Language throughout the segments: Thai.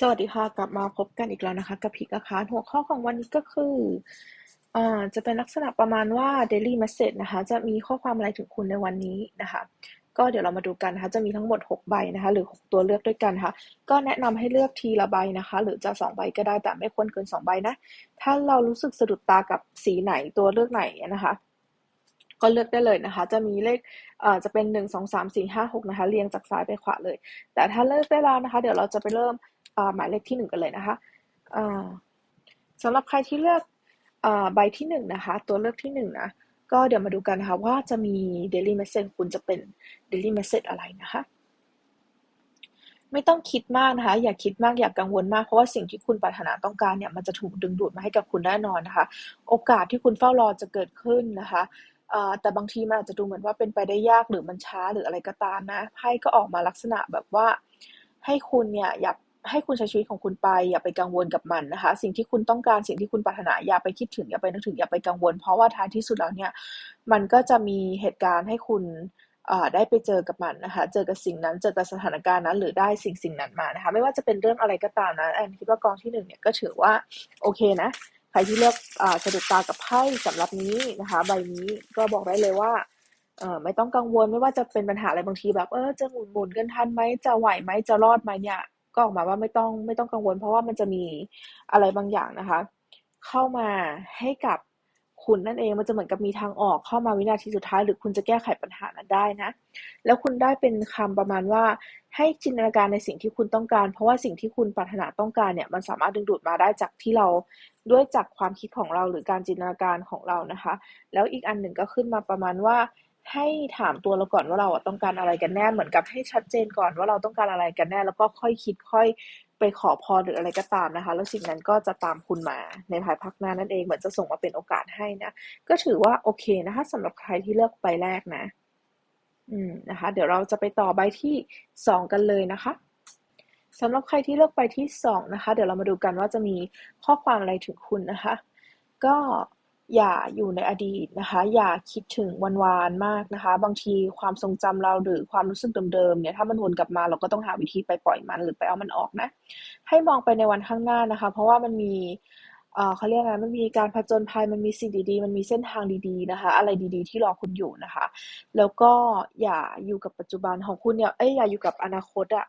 สวัสดีค่ะ กลับมาพบกันอีกแล้วนะคะ กับพิกอาคารหัวข้อของวันนี้ก็คืออ่าจะเป็นลักษณะประมาณว่า daily message นะคะ จะมีข้อความอะไรถึงคุณในวันนี้นะคะ ก็เดี๋ยวเรามาดูกันนะคะ จะมีทั้งหมด 6 ใบนะคะ หรือ 6 ตัวเลือกด้วยกันค่ะ ก็แนะนำให้เลือกทีละใบนะคะ หรือจะ 2 ใบก็ได้แต่ไม่ควรเกิน 2 ใบนะ ถ้าเรารู้สึกสะดุดตากับสีไหนตัวเลือกไหนนะคะ ก็เลือกได้เลยนะคะ จะมีเลขเอ่อจะเป็น 1 2 3 4 5 6 นะคะ เรียงจากซ้ายไปขวาเลย แต่ถ้าเลือกได้แล้วนะคะ เดี๋ยวเราจะไปเริ่มหมายเลขที่ 1 กันเลยนะคะอ่าสำหรับใครที่เลือกอใบที่1นะคะ ตัวเลือกที่1นะก็เดี๋ยวมาดูกันนะคะว่าจะมี daily message คุณจะเป็น daily message อะไรนะคะ ไม่ต้องคิดมากนะคะ อย่าคิดมากอย่ากังวลมากเพราะว่าสิ่งที่คุณปรารถนาต้องการเนี่ยมันจะถูกดึงดูดมาให้กับคุณแน่นอนนะคะ โอกาสที่คุณเฝ้ารอจะเกิดขึ้นนะคะ แต่บางทีมันอาจจะดูเหมือนว่าเป็นไปได้ยากหรือมันช้าหรืออะไรก็ตามนะไพ่ก็ออกมาลักษณะแบบว่า ให้คุณเนี่ยอย่าให้คุณใช้ชีวิตของคุณไป อย่าไปกังวลกับมันนะคะ สิ่งที่คุณต้องการสิ่งที่คุณปรารถนาอย่าไปคิดถึงอย่าไปนึกถึงอย่าไปกังวล เพราะว่าท้ายที่สุดแล้วเนี่ยมันก็จะมีเหตุการณ์ให้คุณได้ไปเจอกับมันนะคะ เจอกับสิ่งนั้น เจอกับสถานการณ์นั้น หรือได้สิ่งสิ่งนั้นมานะคะ ไม่ว่าจะเป็นเรื่องอะไรก็ตามนะแอนคิดว่ากองที่หนึ่งเนี่ยก็ถือว่าโอเคนะ ใครที่เลือกอสะดุดตากับไพ่สำหรับนี้นะคะ ใบนี้ก็บอกได้เลยว่าเออไม่ต้องกังวลไม่ว่าจะเป็นปัญหาอะไรบางทีแบบเออจะหมุนหมุนกันทันไหมจะไหวไหมจะรอดไหมเนี่ย ก็ออกมาว่าไม่ต้องไม่ต้องกังวล เพราะว่ามันจะมีอะไรบางอย่างนะคะ เข้ามาให้กับ คุณนั่นเองมันจะเหมือนกับมีทางออกเข้ามาวินาทีสุดท้าย หรือคุณจะแก้ไขปัญหานั้นได้นะ แล้วคุณได้เป็นคำประมาณว่าให้จินตนาการในสิ่งที่คุณต้องการ เพราะว่าสิ่งที่คุณปรารถนาต้องการเนี่ยมันสามารถดึงดูดมาได้จากที่เราด้วยจากความคิดของเราหรือการจินตนาการของเรานะคะ แล้วอีกอันหนึ่งก็ขึ้นมาประมาณว่าให้ถามตัวเราก่อนว่าเราต้องการอะไรกันแน่ เหมือนกับให้ชัดเจนก่อนว่าเราต้องการอะไรกันแน่ แล้วก็ค่อยคิดค่อย ไปขอพรหรืออะไรก็ตามนะคะ แล้วสิ่งนั้นก็จะตามคุณมาในภายภาคหน้านั่นเองเหมือนจะส่งมาเป็นโอกาสให้นะ ก็ถือว่าโอเคนะคะสำหรับใครที่เลือกใบแรกนะ อืมนะคะ เดี๋ยวเราจะไปต่อใบที่สองกันเลยนะคะสำหรับใครที่เลือกใบที่สองนะคะ เดี๋ยวเรามาดูกันว่าจะมีข้อความอะไรถึงคุณนะคะ ก็ อย่าอยู่ในอดีตนะคะ อย่าคิดถึงวันวานมากนะคะ บางทีความทรงจำเราหรือความรู้สึกเดิมๆเนี่ยถ้ามันวนกลับมาเราก็ต้องหาวิธีไปปล่อยมันหรือไปเอามันออกนะ ให้มองไปในวันข้างหน้านะคะ เพราะว่ามันมีเอ่อเขาเรียกอะไรมันมีการผจญภัย มันมีสิ่งดีๆ มันมีเส้นทางดีๆ นะคะ อะไรดีๆ ที่รอคุณอยู่นะคะ แล้วก็อย่าอยู่กับปัจจุบันของคุณเนี่ย เอ้ย อย่าอยู่กับอนาคตอะ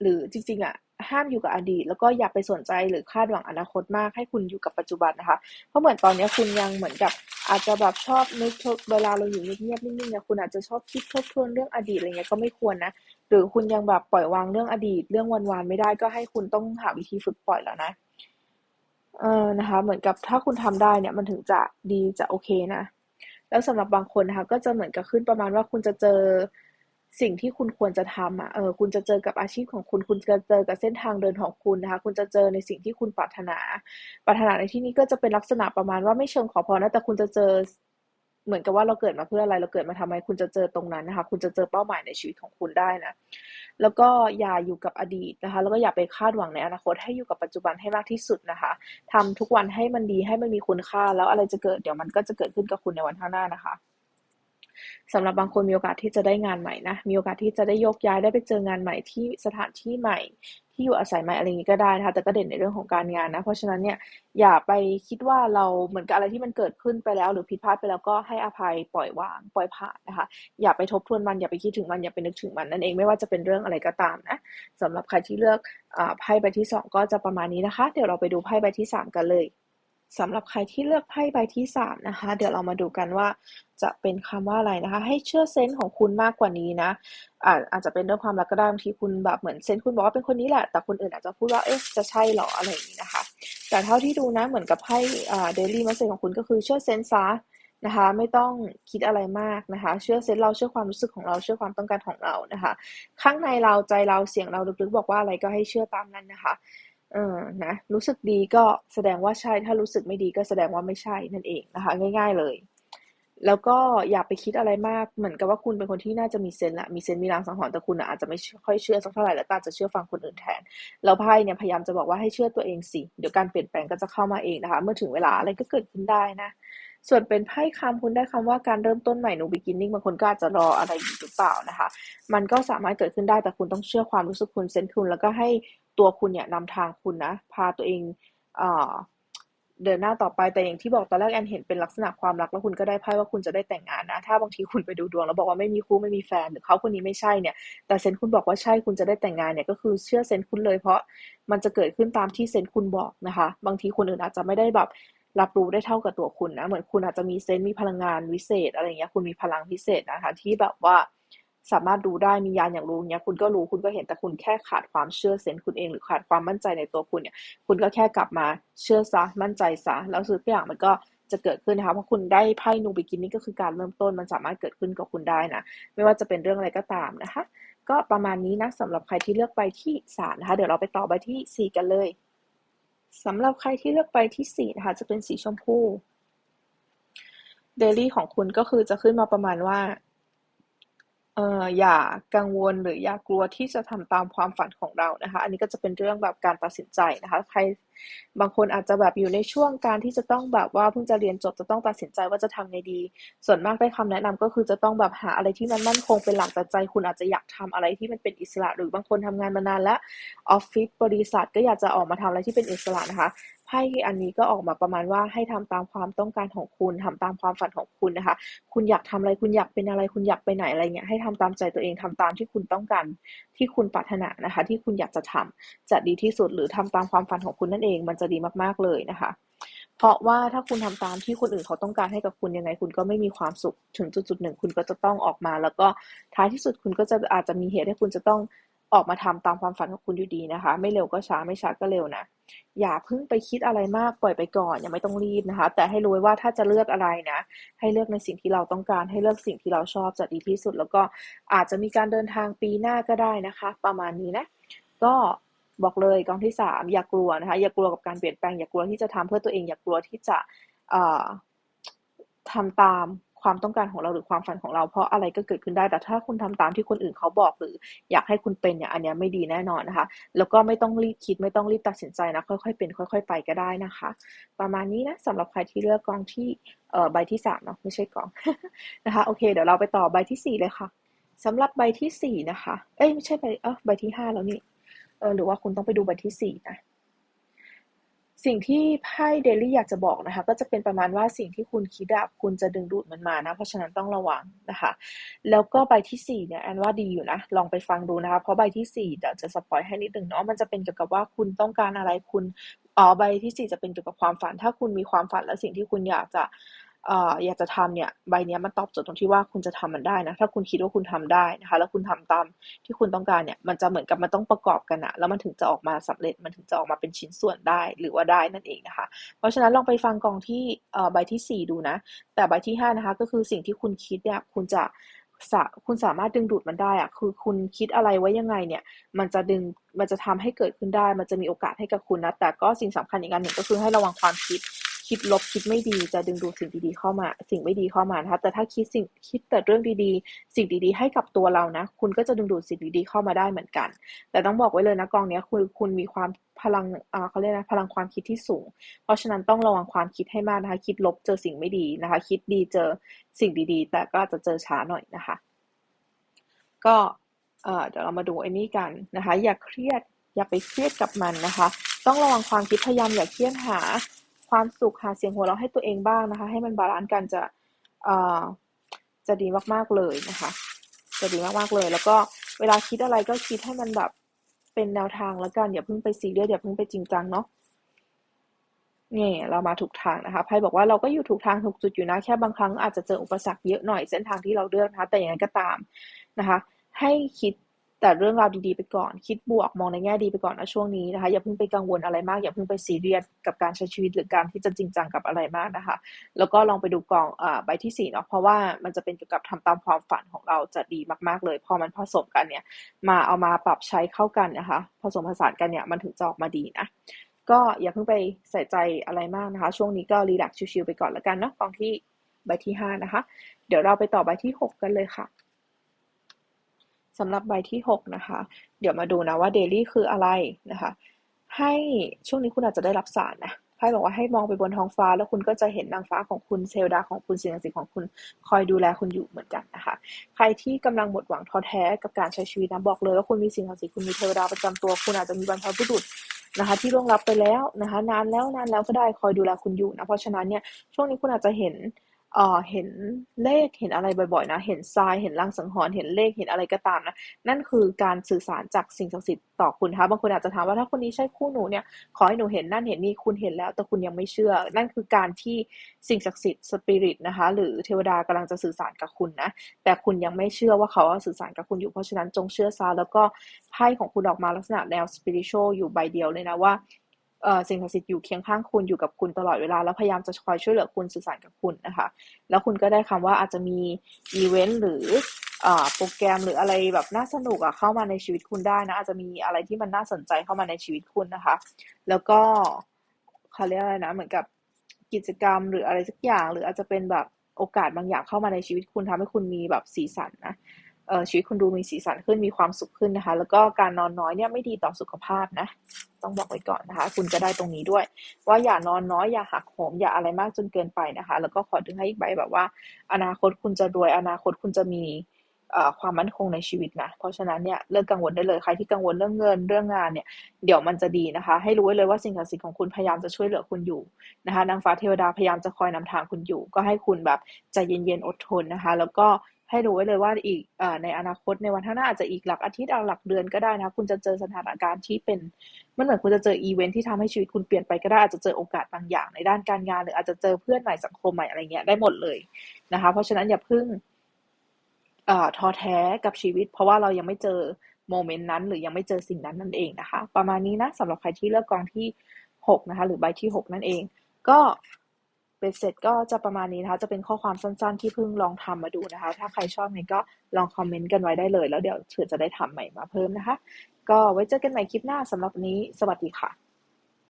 หรือจริงๆอะ ห้ามอยู่กับอดีต แล้วก็อย่าไปสนใจหรือคาดหวังอนาคตมากให้คุณอยู่กับปัจจุบันนะคะ เพราะเหมือนตอนนี้คุณยังเหมือนกับอาจจะแบบชอบนึกเวลาเราอยู่เงียบๆนิ่งๆเนี่ยคุณอาจจะชอบคิดทบทวนเรื่องอดีตอะไรเงี้ยก็ไม่ควรนะ หรือคุณยังแบบปล่อยวางเรื่องอดีต เรื่องวันวานไม่ได้ก็ให้คุณต้องหาวิธีฝึกปล่อยแล้วนะเออนะคะ เหมือนกับถ้าคุณทำได้เนี่ยมันถึงจะดีจะโอเคนะ แล้วสำหรับบางคนนะคะก็จะเหมือนกับขึ้นประมาณว่าคุณจะเจอ สิ่งที่คุณควรจะทำอะเออคุณจะเจอกับอาชีพของคุณ คุณจะเจอกับเส้นทางเดินของคุณนะคะ คุณจะเจอในสิ่งที่คุณปรารถนา ปรารถนาในที่นี้ก็จะเป็นลักษณะประมาณว่าไม่เชิงขอพรนะแต่คุณจะเจอเหมือนกับว่าเราเกิดมาเพื่ออะไร เราเกิดมาทำไม คุณจะเจอตรงนั้นนะคะ คุณจะเจอเป้าหมายในชีวิตของคุณได้นะ แล้วก็อย่าอยู่กับอดีตนะคะ แล้วก็อย่าไปคาดหวังในอนาคต ให้อยู่กับปัจจุบันให้มากที่สุดนะคะทำทุกวันให้มันดี ให้มันมีคุณค่า แล้วอะไรจะเกิด เดี๋ยวมันก็จะเกิดขึ้นกับคุณในวันข้างหน้านะคะ สำหรับบางคนมีโอกาสที่จะได้งานใหม่นะ มีโอกาสที่จะได้ยกย้ายได้ไปเจองานใหม่ที่สถานที่ใหม่ ที่อยู่อาศัยใหม่อะไรอย่างนี้ก็ได้นะคะแต่ก็เด่นในเรื่องของการงานนะ เพราะฉะนั้นเนี่ยอย่าไปคิดว่าเราเหมือนกับอะไรที่มันเกิดขึ้นไปแล้ว หรือผิดพลาดไปแล้วก็ให้อภัยปล่อยวางปล่อยผ่านนะคะ อย่าไปทบทวนมันอย่าไปคิดถึงมันอย่าไปนึกถึงมันนั่นเองไม่ว่าจะเป็นเรื่องอะไรก็ตามนะสำหรับใครที่เลือกไพ่ใบที่สองก็จะประมาณนี้นะคะ เดี๋ยวเราไปดูไพ่ใบที่สามกันเลย สำหรับใครที่เลือกไพ่ใบที่สามนะคะ เดี๋ยวเรามาดูกันว่าจะเป็นคำว่าอะไรนะคะ ให้เชื่อเซนส์ของคุณมากกว่านี้นะอาจอาจจะเป็นเรื่องความรักก็ได้บางทีคุณแบบเหมือนเซนส์คุณบอกว่าเป็นคนนี้แหละ แต่คนอื่นอาจจะพูดว่าเอ๊ะจะใช่หรออะไรอย่างนี้นะคะ แต่เท่าที่ดูนะเหมือนกับไพ่เดลี่มาเซของคุณก็คือเชื่อเซนส์ซะนะคะ ไม่ต้องคิดอะไรมากนะคะ เชื่อเซนส์เราเชื่อความรู้สึกของเราเชื่อความต้องการของเรานะคะ ข้างในเราใจเราเสียงเราลึกๆบอกว่าอะไรก็ให้เชื่อตามนั้นนะคะ เออนะรู้สึกดีก็แสดงว่าใช่ ถ้ารู้สึกไม่ดีก็แสดงว่าไม่ใช่นั่นเองนะคะ ง่าย ๆเลย แล้วก็อย่าไปคิดอะไรมากเหมือนกับว่าคุณเป็นคนที่น่าจะมีเซนส์ละมีเซนมีรางสังหรณ์แต่คุณอาจจะไม่ค่อยเชื่อสักเท่าไหร่แล้วก็อาจจะเชื่อฟังคนอื่นแทนแล้วไพ่เนี่ยพยายามจะบอกว่าให้เชื่อตัวเองสิเดี๋ยวการเปลี่ยนแปลงก็จะเข้ามาเองนะคะ เมื่อถึงเวลาอะไรก็เกิดขึ้นได้นะส่วนเป็นไพ่คำคุณได้คำว่าการเริ่มต้นใหม่ new beginning บางคนก็อาจจะรออะไรอยู่หรือเปล่านะคะ มันก็สามารถเกิดขึ้นได้แต่คุณต้องเชื่อความรู้สึกคุณเซนคุณแล้วก็ให้ ตัวคุณเนี่ยนำทางคุณนะ พาตัวเองเเดินหน้าต่อไปแต่อย่างที่บอกตอนแรกแอนเห็นเป็นลักษณะความรักแล้วคุณก็ได้ไพ่ว่าคุณจะได้แต่งงานนะ ถ้าบางทีคุณไปดูดวงแล้วบอกว่าไม่มีคู่ไม่มีแฟนหรือเขาคนนี้ไม่ใช่เนี่ย แต่เซนคุณบอกว่าใช่คุณจะได้แต่งงานเนี่ยก็คือเชื่อเซนคุณเลย เพราะมันจะเกิดขึ้นตามที่เซนคุณบอกนะคะ บางทีคนอื่นอาจจะไม่ได้แบบรับรู้ได้เท่ากับตัวคุณนะเหมือนคุณอาจจะมีเซนมีพลังงานวิเศษ อะไรเงี้ยคุณมีพลังพิเศษนะคะที่แบบว่า สามารถดูได้มียานอย่างรู้เนี้ยคุณก็รู้คุณก็เห็นแต่คุณแค่ขาดความเชื่อเซนคุณเองหรือขาดความมั่นใจในตัวคุณเนี่ย คุณก็แค่กลับมาเชื่อซะมั่นใจซะแล้วทุกอย่างมันก็จะเกิดขึ้นนะคะเพราะคุณได้ไพ่นูบิกินนี่ก็คือการเริ่มต้นมันสามารถเกิดขึ้นกับคุณได้นะไม่ว่าจะเป็นเรื่องอะไรก็ตามนะคะ ก็ประมาณนี้นะสำหรับใครที่เลือกใบที่สามนะคะ เดี๋ยวเราไปต่อใบที่สี่กันเลยสำหรับใครที่เลือกใบที่สี่นะคะจะเป็นสีชมพูเดลี่ของคุณก็คือจะขึ้นมาประมาณว่า เอ่ออย่ากังวลหรืออย่ากลัวที่จะทำตามความฝันของเรานะคะ อันนี้ก็จะเป็นเรื่องแบบการตัดสินใจนะคะ ใครบางคนอาจจะแบบอยู่ในช่วงการที่จะต้องแบบว่าเพิ่งจะเรียนจบจะต้องตัดสินใจว่าจะทำไงดี ส่วนมากได้คำแนะนำก็คือจะต้องแบบหาอะไรที่มันมั่นคงเป็นหลักแต่ใจคุณอาจจะอยากทำอะไรที่มันเป็นอิสระ หรือบางคนทำงานมานานแล้วออฟฟิศบริษัทก็อยากจะออกมาทำอะไรที่เป็นอิสระนะคะ ไพ่อันนี้ก็ออกมาประมาณว่าให้ทำตามความต้องการของคุณทำตามความฝันของคุณนะคะ คุณอยากทำอะไรคุณอยากเป็นอะไร คุณอยากไปไหนอะไรเงี้ยให้ทำตามใจตัวเองทำตามที่คุณต้องการที่คุณปรารถนานะคะ ที่คุณอยากจะทำจะดีที่สุดหรือทำตามความฝันของคุณนั่นเอง มันจะดีมากๆเลยนะคะเพราะว่าถ้าคุณทำตามที่คนอื่นเขาต้องการให้กับคุณยังไง คุณก็ไม่มีความสุขถึงจุดๆหนึ่งคุณก็จะต้องออกมา แล้วก็ท้ายที่สุดคุณก็จะอาจจะมีเหตุให้คุณจะต้อง ออกมาทำตามความฝันของคุณอยู่ดีนะคะ ไม่เร็วก็ช้าไม่ช้าก็เร็วนะ อย่าเพิ่งไปคิดอะไรมากปล่อยไปก่อนยังไม่ต้องรีบนะคะ แต่ให้รู้ว่าถ้าจะเลือกอะไรนะ ให้เลือกในสิ่งที่เราต้องการ ให้เลือกสิ่งที่เราชอบจะดีที่สุด แล้วก็อาจจะมีการเดินทางปีหน้าก็ได้นะคะ ประมาณนี้นะ ก็บอกเลยกองที่สามอย่ากลัวนะคะ อย่ากลัวกับการเปลี่ยนแปลงอย่ากลัวที่จะทำเพื่อตัวเองอย่ากลัวที่จะทำตาม ความต้องการของเราหรือความฝันของเรา เพราะอะไรก็เกิดขึ้นได้แต่ถ้าคุณทำตามที่คนอื่นเขาบอกหรือ อยากให้คุณเป็นเนี่ยอันนี้ไม่ดีแน่นอนนะคะ แล้วก็ไม่ต้องรีบคิดไม่ต้องรีบตัดสินใจนะค่อยๆเป็น ค่อย ๆ ไปก็ได้นะคะ ประมาณนี้นะสำหรับใครที่เลือกกองที่เอ่อใบที่สามเนาะไม่ใช่กองนะคะโอเค เดี๋ยวเราไปต่อใบที่สี่เลยค่ะสำหรับใบที่สี่นะคะ เอ้ยไม่ใช่ใบเออใบที่ห้าแล้วนี่เออหรือว่าคุณต้องไปดูใบที่สี่นะ สิ่งที่ไพ่เดลี่อยากจะบอกนะคะ ก็จะเป็นประมาณว่าสิ่งที่คุณคิดอะคุณจะดึงดูดมันมานะ เพราะฉะนั้นต้องระวังนะคะ แล้วก็ใบที่สี่เนี่ยแอนว่าดีอยู่นะ ลองไปฟังดูนะคะ เพราะใบที่สี่เดี๋ยวจะสปอยให้นิดนึงเนาะมันจะเป็นเกี่ยวกับว่าคุณต้องการอะไรคุณอ๋อใบที่สี่จะเป็นเกี่ยวกับความฝัน ถ้าคุณมีความฝันและสิ่งที่คุณอยากจะ อยากจะทำเนี่ยใบนี้มันตอบโจทย์ตรงที่ว่าคุณจะทำมันได้นะ ถ้าคุณคิดว่าคุณทำได้นะคะ แล้วคุณทำตามที่คุณต้องการเนี่ยมันจะเหมือนกับมันต้องประกอบกันอะแล้วมันถึงจะออกมาสำเร็จมันถึงจะออกมาเป็นชิ้นส่วนได้หรือว่าได้นั่นเองนะคะ เพราะฉะนั้นลองไปฟังกองที่ใบที่ 4 ดูนะ แต่ใบที่5นะคะก็คือสิ่งที่คุณคิดเนี่ยคุณจะคุณสามารถดึงดูดมันได้อะคือคุณคิดอะไรไว้ยังไงเนี่ย มันจะดึง มันจะทำให้เกิดขึ้นได้ มันจะมีโอกาสให้กับคุณนะ แต่ก็สิ่งสำคัญอีกอันหนึ่งก็คือให้ระวังความคิด คิดลบคิดไม่ดีจะดึงดูดสิ่งดีๆเข้ามา สิ่งไม่ดีเข้ามานะคะแต่ถ้าคิดสิ่งคิดแต่เรื่องดีๆ สิ่งดีๆ ให้กับตัวเรานะ คุณก็จะดึงดูดสิ่งดีๆเข้ามาได้เหมือนกัน แต่ต้องบอกไว้เลยนะกองนี้คือคุณมีความพลังอ่าเขาเรียกนะพลังความคิดที่สูง เพราะฉะนั้นต้องระวังความคิดให้มากนะคะ คิดลบเจอสิ่งไม่ดีนะคะ คิดดีเจอสิ่งดีๆ แต่ก็จะเจอช้าหน่อยนะคะ ก็เดี๋ยวเรามาดูไอ้นี่กันนะคะ อย่าเครียดอย่าไปเครียดกับมันนะคะ ต้องระวังความคิดพยายามอย่าเครียดหา ความสุขหาเสียงหัวเราให้ตัวเองบ้างนะคะ ให้มันบาลานซ์กันจะจะดีมากๆเลยนะคะ จะดีมากๆเลย แล้วก็เวลาคิดอะไรก็คิดให้มันแบบเป็นแนวทางแล้วกันอย่าเพิ่งไปซีเรียสอย่าเพิ่งไปจริงจังเนาะนี่เรามาถูกทางนะคะไพ่บอกว่าเราก็อยู่ถูกทางถูกจุดอยู่นะ แค่บางครั้งอาจจะเจออุปสรรคเยอะหน่อยเส้นทางที่เราเลือกนะคะ แต่อย่างนั้นก็ตามนะคะ ให้คิด แต่เรื่องราวดีๆไปก่อน คิดบวกมองในแง่ดีไปก่อนนะช่วงนี้นะคะ อย่าเพิ่งไปกังวลอะไรมาก อย่าเพิ่งไปซีเรียสกับการใช้ชีวิตหรือการที่จะจริงจังกับอะไรมากนะคะ แล้วก็ลองไปดูกองอใบที่สี่เนาะเพราะว่ามันจะเป็นเกี่ยวกับทำตามความฝันของเราจะดีมาก ๆ เลย พอมันผสมกันเนี่ย มาเอามาปรับใช้เข้ากันนะคะ ผสมผสานกันเนี่ยมันถึงจะออกมาดีนะก็อย่าเพิ่งไปใส่ใจอะไรมากนะคะ ช่วงนี้ก็รีแลกซ์ชิวๆไปก่อนแล้วกันเนาะกองที่ใบที่ห้านะคะ เดี๋ยวเราไปต่อใบที่หกกันเลยค่ะ สำหรับใบที่ 6 นะคะ เดี๋ยวมาดูนะว่าเดลี่คืออะไรนะคะ ให้ช่วงนี้คุณอาจจะได้รับสารนะไพ่บอกว่าให้มองไปบนท้องฟ้า แล้วคุณก็จะเห็นนางฟ้าของคุณเซลดาของคุณสิ่งศักดิ์สิทธิ์ของคุณคอยดูแลคุณอยู่เหมือนกันนะคะ ใครที่กำลังหมดหวังท้อแท้กับการใช้ชีวิตนะบอกเลยว่าคุณมีสิ่งศักดิ์สิทธิ์คุณมีเทวดาประจำตัว คุณอาจจะมีบรรพบุรุษนะคะ ที่ล่วงลับไปแล้วนะคะ นานแล้วนานแล้วก็ได้คอยดูแลคุณอยู่นะเพราะฉะนั้นเนี่ยช่วงนี้คุณอาจจะเห็น เอ่อ เห็นเลข เห็นอะไรบ่อย ๆ นะ เห็นทราย เห็นลางสังหรณ์ เห็นเลข เห็นอะไรก็ตามนะ นั่นคือการสื่อสารจากสิ่งศักดิ์สิทธิ์ต่อคุณคะ บางคนอาจจะถามว่า ถ้าคนนี้ใช่คู่หนูเนี่ย ขอให้หนูเห็นนั่นเห็นนี่ คุณเห็นแล้ว แต่คุณยังไม่เชื่อ นั่นคือการที่สิ่งศักดิ์สิทธิ์ สปิริตนะคะ หรือเทวดากำลังจะสื่อสารกับคุณนะ แต่คุณยังไม่เชื่อว่าเขาสื่อสารกับคุณอยู่ เพราะฉะนั้นจงเชื่อซะ แล้วก็ไพ่ของคุณออกมาลักษณะแนวสปิริตชวลอยู่ใบเดียวเลยนะว่า สิ่งศักดิ์สิทธิ์อยู่เคียงข้างคุณอยู่กับคุณตลอดเวลา แล้วพยายามจะคอยช่วยเหลือคุณสื่อสารกับคุณนะคะ แล้วคุณก็ได้คำว่าอาจจะมีอีเวนต์หรือโปรแกรมหรืออะไรแบบน่าสนุกอะเข้ามาในชีวิตคุณได้นะอาจจะมีอะไรที่มันน่าสนใจเข้ามาในชีวิตคุณนะคะ แล้วก็เขาเรียกอะไรนะเหมือนกับกิจกรรมหรืออะไรสักอย่าง หรืออาจจะเป็นแบบโอกาสบางอย่างเข้ามาในชีวิตคุณทำให้คุณมีแบบสีสันนะ ชีวิตคุณดูมีสีสันขึ้นมีความสุขขึ้นนะคะ แล้วก็การนอนน้อยเนี่ยไม่ดีต่อสุขภาพนะ ต้องบอกไว้ก่อนนะคะ คุณจะได้ตรงนี้ด้วย ว่าอย่านอนน้อยอย่าหักโหมอย่าอะไรมากจนเกินไปนะคะ แล้วก็ขอดึงให้อีกใบแบบว่า อนาคตคุณจะรวยอนาคตคุณจะมีความมั่นคงในชีวิตนะ เพราะฉะนั้นเนี่ยเลิกกังวลได้เลยใครที่กังวลเรื่องเงินเรื่องงานเนี่ยเดี๋ยวมันจะดีนะคะ ให้รู้ไว้เลยว่าสิ่งศักดิ์สิทธิ์ของคุณพยายามจะช่วยเหลือคุณอยู่นะคะนางฟ้าเทวดาพยายามจะคอยนำทางคุณอยู่ ก็ให้คุณแบบใจเย็นๆอดทนนะคะ แล้วก็ ให้รู้ไว้เลยว่าอีกอในอนาคตในวันข้างหน้าอาจจะอีกหลักอาทิตย์หลักเดือนก็ได้นะ คุณจะเจอสถานการณ์ที่เป็นมันเหมือนคุณจะเจออีเวนท์ที่ทำให้ชีวิตคุณเปลี่ยนไปก็ได้อาจจะเจอโอกาสบางอย่างในด้านการงาน หรืออาจจะเจอเพื่อนใหม่สังคมใหม่อะไรเงี้ยได้หมดเลยนะคะ เพราะฉะนั้นอย่าพึ่งท้อแท้กับชีวิต เพราะว่าเรายังไม่เจอโมเมนต์นั้น หรือยังไม่เจอสิ่งนั้นนั่นเองนะคะ ประมาณนี้นะสำหรับใครที่เลือกกองที่6นะคะหรือใบที่ 6 นั่นเอง ก็ เป็นเสร็จก็จะประมาณนี้นะคะ จะเป็นข้อความสั้นๆ ที่เพิ่งลองทำมาดูนะคะ ถ้าใครชอบเนี่ยก็ลองคอมเมนต์กันไว้ได้เลย แล้วเดี๋ยวเผื่อจะได้ทำใหม่มาเพิ่มนะคะ ก็ไว้เจอกันใหม่คลิปหน้าสำหรับนี้ สวัสดีค่ะ